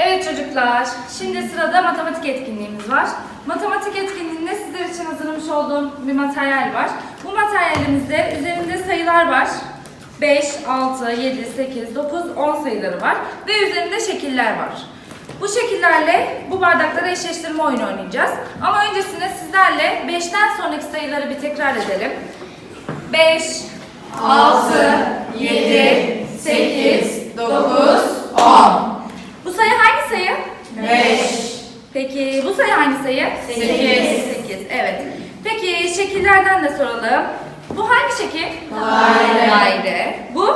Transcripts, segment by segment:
Evet çocuklar, şimdi sırada matematik etkinliğimiz var. Matematik etkinliğinde sizler için hazırlamış olduğum bir materyal var. Bu materyalimizde üzerinde sayılar var. 5, 6, 7, 8, 9, 10 sayıları var ve üzerinde şekiller var. Bu şekillerle bu bardaklara eşleştirme oyunu oynayacağız. Ama öncesinde sizlerle 5'ten sonraki sayıları bir tekrar edelim. 5, 6, 7, 8, 9, 10. Bu sayı hangi sayı? 5 Peki bu sayı hangi sayı? Sekiz. 8. Evet. Peki şekillerden de soralım. Bu hangi şekil? Daire. Daire. Bu?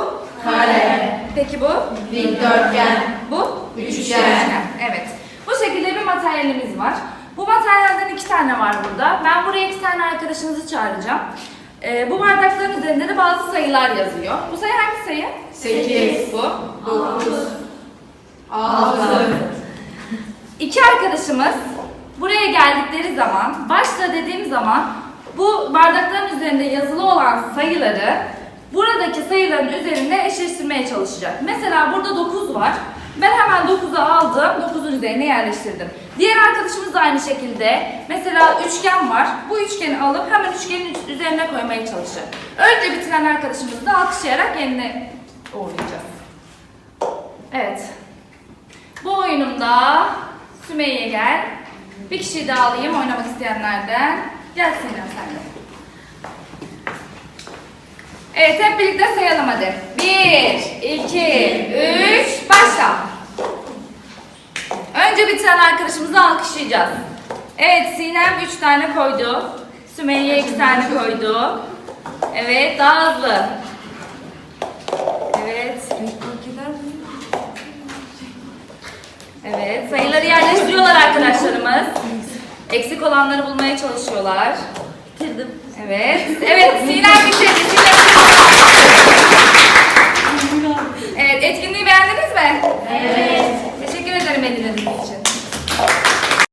Kare Peki bu? Dikdörtgen Bu? Üçgen. Evet. Bu şekilde bir materyalimiz var. Bu materyalden iki tane var burada. Ben buraya iki tane arkadaşınızı çağıracağım. Ee, bu bardakların üzerinde de bazı sayılar yazıyor. Bu sayı hangi sayı? 8 Bu. 9 6 İki arkadaşımız buraya geldikleri zaman, başla dediğim zaman bu bardakların üzerinde yazılı olan sayıları buradaki sayıların üzerinde eşleştirmeye çalışacak. Mesela burada 9 var. Ben hemen 9'u aldım, 9'un üzerine yerleştirdim. Diğer arkadaşımız da aynı şekilde. Mesela üçgen var. Bu üçgeni alıp hemen üçgenin üzerine koymaya çalışacak. Önce bitiren arkadaşımızı da alkışlayarak yerine uğurlayacağız. Evet. Bu oyunumda Sümeyye gel. Bir kişiyi daha alayım oynamak isteyenlerden. Gel Sinem sen de. Evet hep birlikte sayalım hadi. Bir, iki, üç, başla. Önce bitiren arkadaşımızı alkışlayacağız. Evet Sinem üç tane koydu. Sümeyye iki tane koydu. Evet daha hızlı. Evet. Evet, sayıları yerleştiriyorlar arkadaşlarımız. Eksik olanları bulmaya çalışıyorlar. Bitirdim. Evet, evet Sinem bitirdi. Sinem. Evet,